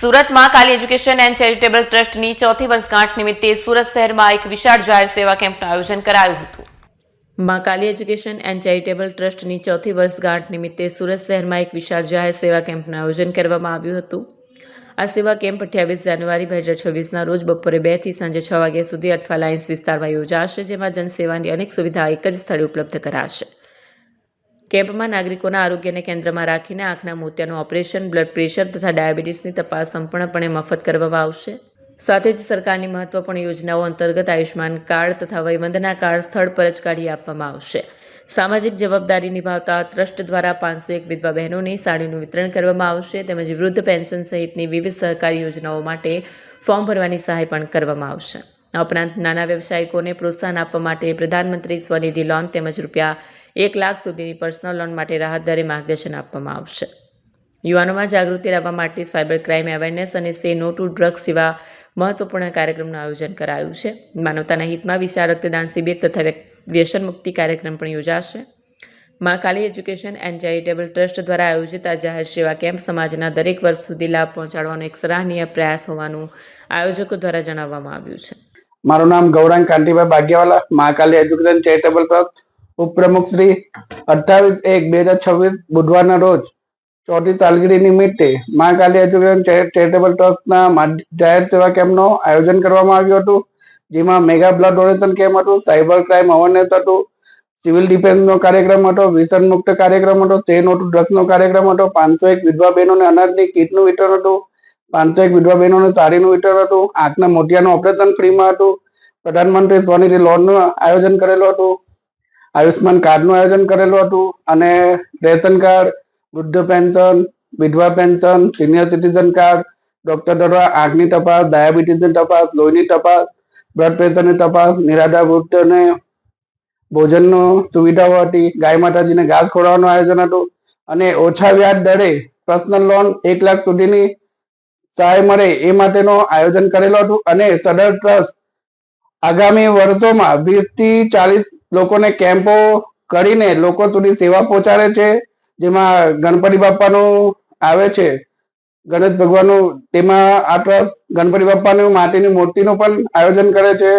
સુરતમાં કાલી education and charitable ટ્રસ્ટની ચોથી વર્ષગાંઠ નિમિત્તે સુરત શહેરમાં એક વિશાળ જાહેર સેવા કેમ્પનું આયોજન કરાયું હતું. મા કાલી એજ્યુકેશન એન્ડ ચેરિટેબલ ટ્રસ્ટની ચોથી વર્ષગાંઠ નિમિત્તે સુરત શહેરમાં એક વિશાળ જાહેર સેવા કેમ્પનું આયોજન કરવામાં આવ્યું હતું. આ સેવા કેમ્પ અઠ્યાવીસ જાન્યુઆરી બે હજાર છવ્વીસના રોજ બપોરે બેથી સાંજે છ વાગ્યા સુધી અઠવા લાઇન્સ વિસ્તારમાં યોજાશે, જેમાં જનસેવાની અનેક સુવિધા એક જ સ્થળે ઉપલબ્ધ કરાશે. કેમ્પમાં નાગરિકોના આરોગ્યને કેન્દ્રમાં રાખીને આંખના મોતિયાનું ઓપરેશન, બ્લડ પ્રેશર તથા ડાયાબિટીસની તપાસ સંપૂર્ણપણે મફત કરવામાં આવશે. સાથે જ સરકારની મહત્વપૂર્ણ યોજનાઓ અંતર્ગત આયુષ્માન કાર્ડ તથા વયવંદના કાર્ડ સ્થળ પર જ કાઢી આપવામાં આવશે. સામાજિક જવાબદારી નિભાવતા ટ્રસ્ટ દ્વારા પાંચસો એક વિધવા બહેનોને સાડીનું વિતરણ કરવામાં આવશે તેમજ વૃદ્ધ પેન્શન સહિતની વિવિધ સહકારી યોજનાઓ માટે ફોર્મ ભરવાની સહાય પણ કરવામાં આવશે. આ ઉપરાંત નાના વ્યવસાયિકોને પ્રોત્સાહન આપવા માટે પ્રધાનમંત્રી સ્વનિધિ લોન તેમજ રૂપિયા એક લાખ સુધીની પર્સનલ લોન માટે રાહત દરે માર્ગદર્શન આપવામાં આવશે. યુવાનોમાં જાગૃતિ લાવવા માટે સાયબર ક્રાઇમ અવેરનેસ અને સે નો ટુ ડ્રગ્સ જેવા મહત્વપૂર્ણ કાર્યક્રમનું આયોજન કરાયું છે. માનવતાના હિતમાં વિશાળ રક્તદાન શિબિર તથા વ્યસન મુક્તિ કાર્યક્રમ પણ યોજાશે. Maa Kali education and charitable trust દ્વારા આયોજિત આ જાહેર સેવા કેમ્પ સમાજના દરેક વર્ગ સુધી લાભ પહોંચાડવાનો એક સરાહનીય પ્રયાસ હોવાનું આયોજકો દ્વારા જણાવવામાં આવ્યું છે. મારું નામ Gaurang Kantibhai Bagiyawala, Mahakali education charitable trust ઉપપ્રમુખ શ્રી અઠ્ઠાવીસ એક બે હજાર છવ્વીસ બુધવારના રોજ ચોથી સાલગીરી નિમિત્તે મહાકાલી એજ્યુકેશન ચેરિટેબલ ટ્રસ્ટના જાહેર સેવા કેમ્પનું આયોજન કરવામાં આવ્યું હતું, જેમાં મેગા બ્લડ ડોનેશન કેમ્પ હતું, સાયબર ક્રાઇમ અવેરનેસ હતું, સિવિલ ડિફેન્સનો કાર્યક્રમ હતો વ્યસન મુક્ત કાર્યક્રમ હતો તે નોટ ડ્રગ્સનો કાર્યક્રમ હતો, પાંચસો એક વિધવા બહેનોને અનાજની કીટનું વિતરણ હતું પાંચસો એક વિધવા બહેનોને સાડીનું વિતરણ હતું, આંખના મોતિયાનું ઓપરેશન ફ્રીમાં હતું, પ્રધાનમંત્રી સ્વનિધિ લોનનું આયોજન કરેલું હતું, આયુષ્યમાન કાર્ડનું આયોજન કરેલું હતું, અને રેશન કાર્ડ, વૃદ્ધ પેન્શન, વિધવા pension, senior citizen card, doctor દ્વારા આંખની તપાસ, ડાયાબિટીસની તપાસ, લોહીની તપાસ, બ્લડ પ્રેશરની તપાસ, નિરાધાર વૃદ્ધને ભોજનનો સુવિધાઓ હતી, ગાય માતાજીને ઘાસ ખોડાવવાનું આયોજન હતું, અને ઓછા વ્યાજ દરે પર્સનલ લોન એક લાખ સુધીની સહાય મળે એ માટેનું આયોજન કરેલું હતું અને સદર ટ્રસ્ટ આગામી વર્ષોમાં વીસથી ચાલીસ લોકોને કેમ્પો કરીને લોકો સુધી સેવા પહોંચાડે છે. જેમાં ગણપતિ બાપાનું આવે છે. ગણેશ ભગવાનનું તેમાં આ ટ્રસ્ટ ગણપતિ બાપાની માટીની મૂર્તિનું પણ આયોજન કરે છે.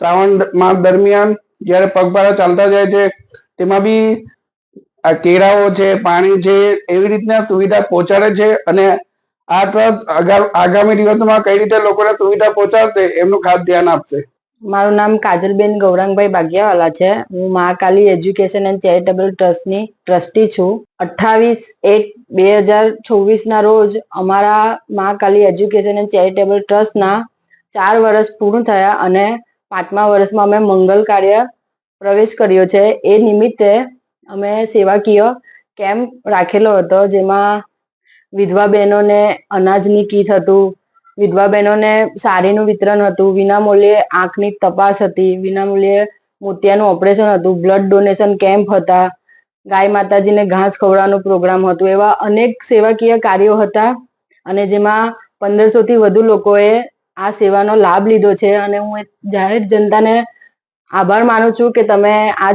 શ્રાવણ માસ દરમિયાન જ્યારે પગપાળા ચાલતા જાય છે, તેમાં બી આ કેળાઓ છે, પાણી છે, એવી રીતના સુવિધા પહોંચાડે છે અને આ ટ્રસ્ટ આગા- આગામી દિવસોમાં કઈ રીતે લોકોને સુવિધા પહોંચાડશે, એમનું ખાસ ધ્યાન આપશે. મારું નામ કાજલબેન ગૌરાંગભાઈ બાગિયાવાલા છે. હું મહાકાલી એજ્યુકેશન એન્ડ ચેરિટેબલ ટ્રસ્ટની ટ્રસ્ટી છું. અઠ્ઠાવીસ એક બે હજાર છવ્વીસના રોજ અમારા મહાકાલી એજ્યુકેશન એન્ડ ચેરિટેબલ ટ્રસ્ટના ચાર વર્ષ પૂર્ણ થયા અને પાંચમા વર્ષમાં અમે મંગલ કાર્ય પ્રવેશ કર્યો છે. એ નિમિત્તે અમે સેવાકીય કેમ્પ રાખેલો હતો, જેમાં વિધવા બહેનોને અનાજની કીટ હતું. વિધવા બહેનોને સાડીનું વિતરણ હતું. વિનામૂલ્યે આંખની તપાસ હતી. વિનામૂલ્યે મોતિયાનું ઓપરેશન હતું. બ્લડ ડોનેશન કેમ્પ હતા. ગાય માતાજીને ઘાસ ખવડાવવાનો પ્રોગ્રામ હતો. એવા અનેક સેવાકીય કાર્યો હતા અને જેમાં પંદરસો થી વધુ લોકોએ આ સેવાનો લાભ લીધો છે. અને હું જાહેર જનતાને આભાર માનું છું કે તમે આ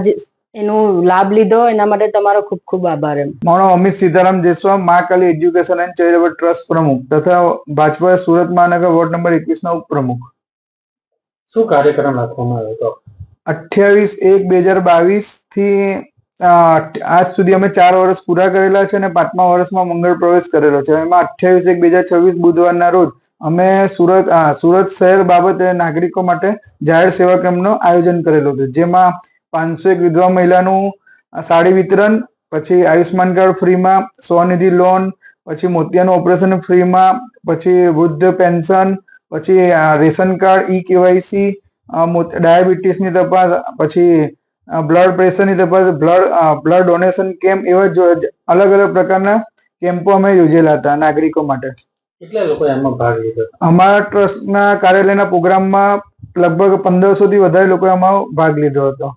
એનું લાભ લીધો એના માટે તમારો ખૂબ ખૂબ આભાર એમ. મારું Amit Sitaram Deshwa Mahakali education and charitable trust પ્રમુખ તથા ભાજપા સુરત મહાનગર વોર્ડ નંબર એકવીસ ના ઉપપ્રમુખ. શું કાર્યક્રમ રાખવામાં આવ્યો હતો? અઠ્યાવીસ એક બે હજાર બાવીસથી આજ સુધી અમે ચાર વર્ષ પૂરા કરેલા છે અને પાંચમા વર્ષમાં મંગળ પ્રવેશ કરેલો છે. એમાં અઠ્યાવીસ એક બે હજાર છવ્વીસ બુધવારના રોજ અમે સુરત આ, સુરત શહેર બાબતે નાગરિકો માટે જાહેર સેવા કેમ્પનું આયોજન કરેલું હતું. જેમાં પાંચસો એક વિધવા મહિલાનું સાડી વિતરણ પછી આયુષ્માન કાર્ડ ફ્રીમાં સ્વનિધિ લોન પછી મોતિયાનું ઓપરેશન ફ્રીમાં પછી વૃદ્ધ પેન્શન પછી રેશન કાર્ડ ઈ કેવાયસી ડાયાબિટીસની તપાસ પછી બ્લડ પ્રેશરની તપાસ બ્લડ બ્લડ ડોનેશન કેમ્પ એવા જો અલગ અલગ પ્રકારના કેમ્પો અમે યોજેલા હતા નાગરિકો માટે. કેટલા લોકો એમાં ભાગ લીધો? અમારા ટ્રસ્ટના કાર્યાલયના પ્રોગ્રામમાં લગભગ પંદરસો થી વધારે લોકોએ આમાં ભાગ લીધો હતો.